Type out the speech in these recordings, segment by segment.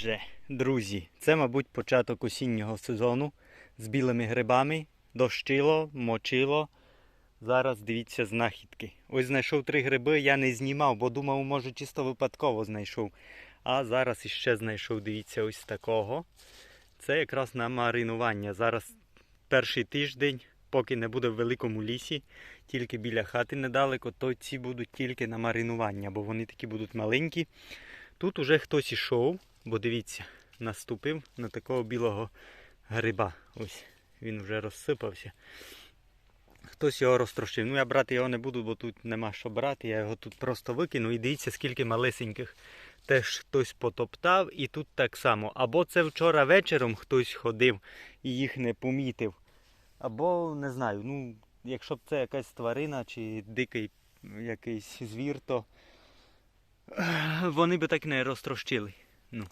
Отже, друзі, це, мабуть, початок осіннього сезону з білими грибами. Дощило, мочило. Зараз дивіться знахідки. Ось знайшов три гриби, я не знімав, бо думав, може чисто випадково знайшов. А зараз іще знайшов, дивіться, ось такого. Це якраз на маринування. Зараз перший тиждень, поки не буде в великому лісі, тільки біля хати недалеко, то ці будуть тільки на маринування, бо вони такі будуть маленькі. Тут уже хтось ішов, бо дивіться, наступив на такого білого гриба. Ось він вже розсипався. Хтось його розтрощив. Ну я брати його не буду, бо тут нема що брати. Я його тут просто викину. І дивіться, скільки малесеньких теж хтось потоптав. І тут так само. Або це вчора вечором хтось ходив і їх не помітив. Або не знаю, ну, якщо б це якась тварина чи дикий якийсь звір, то вони би так не розтрощили. Ну.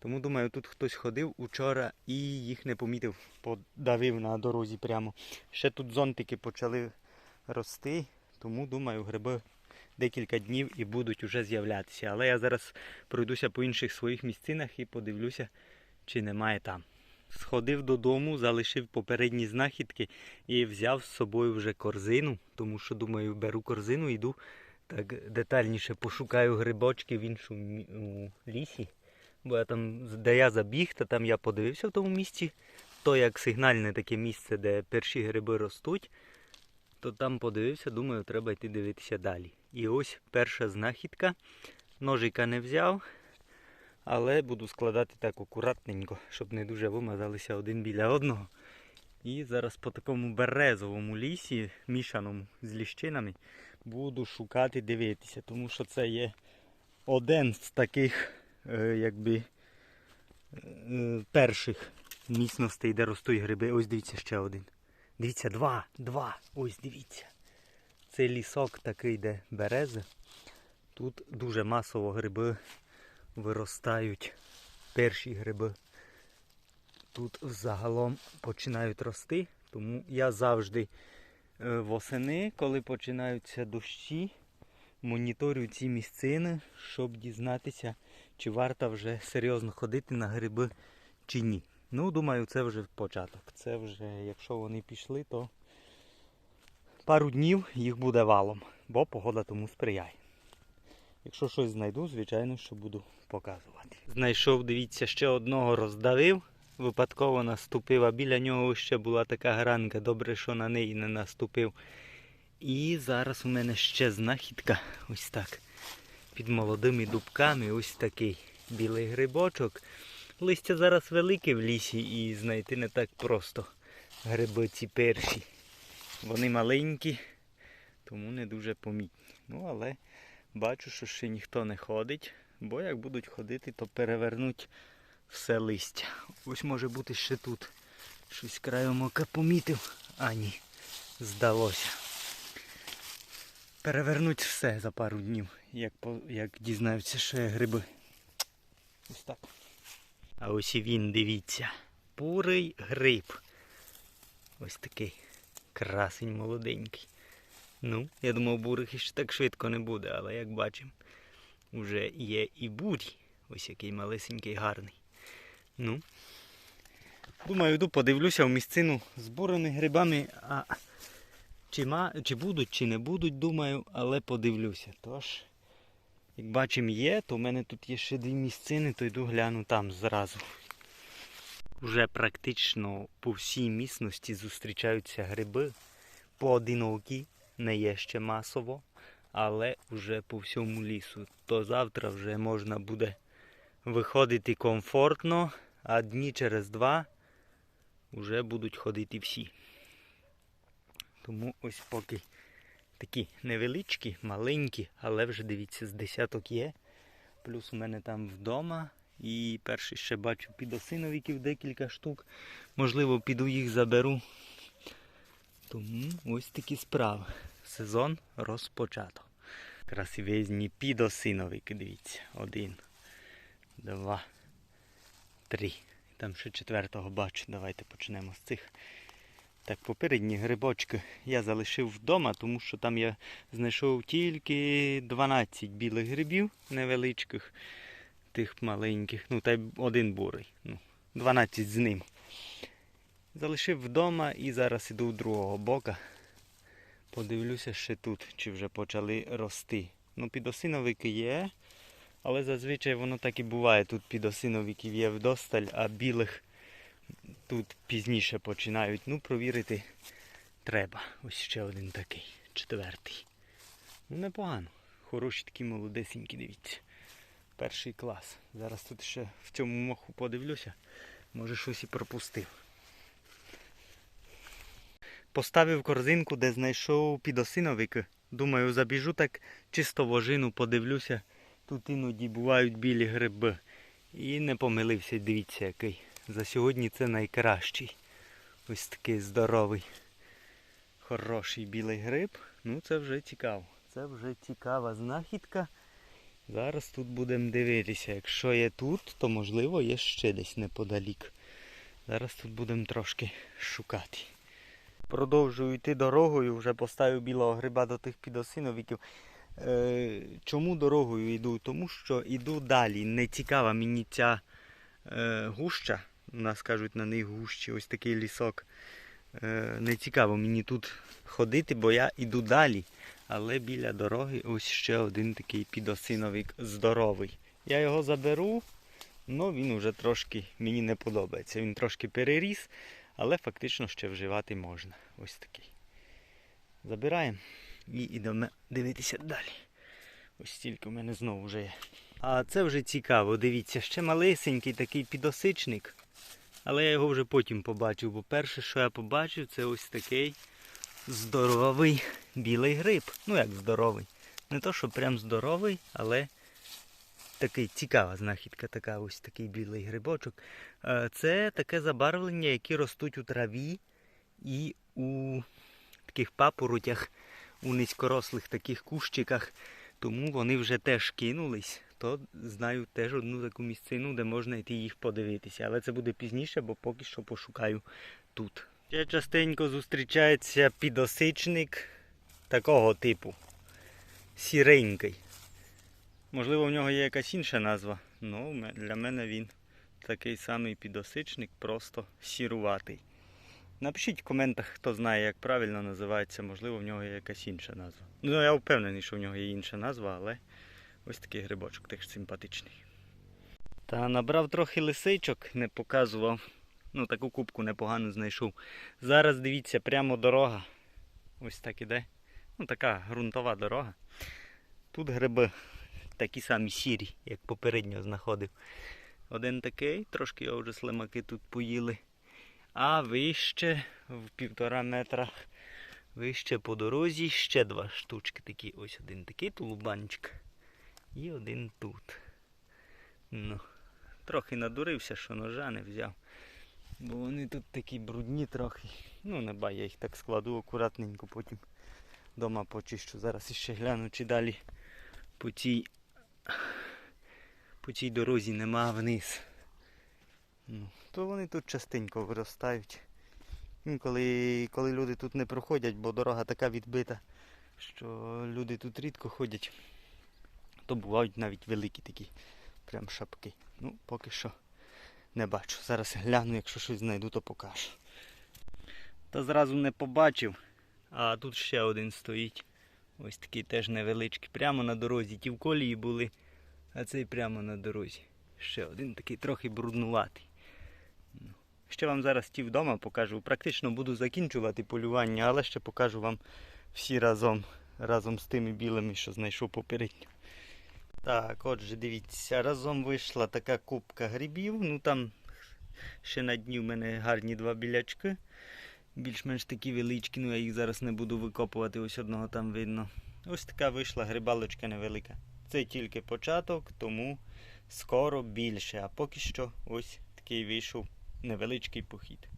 Тому думаю, тут хтось ходив учора і їх не помітив, подавив на дорозі прямо. Ще тут зонтики почали рости, тому думаю, гриби декілька днів і будуть уже з'являтися. Але я зараз пройдуся по інших своїх місцинах і подивлюся, чи немає там. Сходив додому, залишив попередні знахідки і взяв з собою вже корзину, тому що думаю, беру корзину, йду так детальніше пошукаю грибочки в іншому лісі. Бо я там, де я забіг, то там я подивився в тому місці. То як сигнальне таке місце, де перші гриби ростуть, то там подивився, думаю, треба йти дивитися далі. І ось перша знахідка. Ножика не взяв, але буду складати так акуратненько, щоб не дуже вимазалися один біля одного. І зараз по такому березовому лісі, мішаному з ліщинами, буду шукати дивитися, тому що це є один з таких е, якби е, перших міцностей, де ростуть гриби. Ось дивіться ще один. Дивіться, два, два. Ось дивіться. Це лісок такий, де берези. Тут дуже масово гриби виростають. Перші гриби тут загалом починають рости. Тому я завжди восени, коли починаються дощі, моніторю ці місцини, щоб дізнатися, чи варто вже серйозно ходити на гриби чи ні. Ну, думаю, це вже початок. Це вже, якщо вони пішли, то пару днів їх буде валом, бо погода тому сприяє. Якщо щось знайду, звичайно, що буду показувати. Знайшов, дивіться, ще одного роздавив. Випадково наступив, а біля нього ще була така гранка. Добре, що на неї не наступив. І зараз у мене ще знахідка. Ось так. Під молодими дубками ось такий білий грибочок. Листя зараз велике в лісі і знайти не так просто. Гриби ці перші. Вони маленькі, тому не дуже помітні. Ну, але бачу, що ще ніхто не ходить, бо як будуть ходити, то перевернуть все листя. Ось може бути ще тут. Щось краєм ока помітив. А ні, здалося. Перевернуть все за пару днів, як, як дізнаються, що є гриби. Ось так. А ось і він, дивіться. Бурий гриб. Ось такий красень молоденький. Ну, я думав, бурих іще так швидко не буде, але як бачимо, вже є і бурі. Ось який малесенький гарний. Ну. Думаю, йду подивлюся в місцину з грибами, а чи, ма, чи будуть, чи не будуть, думаю, але подивлюся. Тож, як бачимо, є, то в мене тут є ще дві місцини, то йду гляну там зразу. Уже практично по всій місності зустрічаються гриби. Поодинокі, не є ще масово, але вже по всьому лісу. То завтра вже можна буде виходити комфортно, а дні через два вже будуть ходити всі. Тому ось поки такі невеличкі, маленькі, але вже дивіться, з десяток є. Плюс у мене там вдома. І перший ще бачу підосиновиків декілька штук. Можливо, піду їх заберу. Тому ось такі справи. Сезон розпочато. Красивезні підосиновики, дивіться. Один, два, три. Там ще четвертого бачу. Давайте почнемо з цих. Так, попередні грибочки я залишив вдома, тому що там я знайшов тільки 12 білих грибів невеличких. тих маленьких, ну та й один бурий. Ну, 12 з ним. Залишив вдома і зараз іду з другого бока. Подивлюся ще тут, чи вже почали рости. Ну, підосиновики є, але зазвичай воно так і буває. Тут підосиновиків є вдосталь, а білих тут пізніше починають. Ну, провірити треба. Ось ще один такий, четвертий. Ну, непогано. Хороші такі молодесенькі, дивіться. Перший клас. Зараз тут ще в цьому моху подивлюся. Може щось і пропустив. Поставив корзинку, де знайшов підосиновики. Думаю, забіжу так чисто в ожину, подивлюся. Тут іноді бувають білі гриби. І не помилився, дивіться який. За сьогодні це найкращий. Ось такий здоровий. Хороший білий гриб. Ну це вже цікаво. Це вже цікава знахідка. Зараз тут будемо дивитися. Якщо є тут, то можливо є ще десь неподалік. Зараз тут будемо трошки шукати. Продовжую йти дорогою, вже поставив білого гриба до тих підосиновиків. Е, чому дорогою йду? Тому що йду далі. Не цікава мені ця е, гуща. У нас кажуть на них гущі, ось такий лісок. Е, не цікаво мені тут ходити, бо я йду далі. Але біля дороги ось ще один такий підосиновик здоровий. Я його заберу, але він вже трошки мені не подобається. Він трошки переріс, але фактично ще вживати можна. Ось такий. Забираємо і йдемо дивитися далі. Ось стільки в мене знову вже є. А це вже цікаво, дивіться, ще малесенький такий підосичник. Але я його вже потім побачив, бо перше, що я побачив, це ось такий здоровий білий гриб. Ну як здоровий. Не то, що прям здоровий, але такий цікава знахідка, така ось такий білий грибочок. Е, Це таке забарвлення, які ростуть у траві і у таких папоротях, у низькорослих таких кущиках. Тому вони вже теж кинулись. То знаю теж одну таку місцину, де можна йти їх подивитися. Але це буде пізніше, бо поки що пошукаю тут. Ще частенько зустрічається підосичник такого типу. Сіренький. Можливо, в нього є якась інша назва. Ну, для мене він такий самий підосичник, просто сіруватий. Напишіть в коментах, хто знає, як правильно називається, можливо, в нього є якась інша назва. Ну, я впевнений, що в нього є інша назва, але ось такий грибочок теж симпатичний. Та набрав трохи лисичок, не показував. Ну, таку кубку непогано знайшов. Зараз дивіться, прямо дорога. Ось так іде. Ну, така ґрунтова дорога. Тут гриби такі самі сірі, як попередньо знаходив. Один такий, трошки його вже слимаки тут поїли. А вище, в півтора метра, вище по дорозі ще два штучки такі. Ось один такий тулубанчик. І один тут. Ну, трохи надурився, що ножа не взяв. Бо вони тут такі брудні трохи. Ну, не бай, я їх так складу акуратненько, потім вдома почищу. Зараз іще гляну, чи далі по цій, по цій дорозі нема вниз. Ну, то вони тут частенько виростають. Інколи, коли люди тут не проходять, бо дорога така відбита, що люди тут рідко ходять, то бувають навіть великі такі прям шапки. Ну, поки що не бачу. Зараз гляну, якщо щось знайду, то покажу. Та зразу не побачив. А тут ще один стоїть. Ось такий теж невеличкий. Прямо на дорозі. Ті в колії були, а цей прямо на дорозі. Ще один такий трохи бруднуватий. Ще вам зараз ті вдома покажу. Практично буду закінчувати полювання, але ще покажу вам всі разом, разом з тими білими, що знайшов попередньо. Так, отже, дивіться, разом вийшла така кубка грибів. Ну там ще на дні в мене гарні два білячки. Більш-менш такі величкі, ну я їх зараз не буду викопувати, ось одного там видно. Ось така вийшла грибалочка невелика. Це тільки початок, тому скоро більше. А поки що ось такий вийшов невеличкий похід.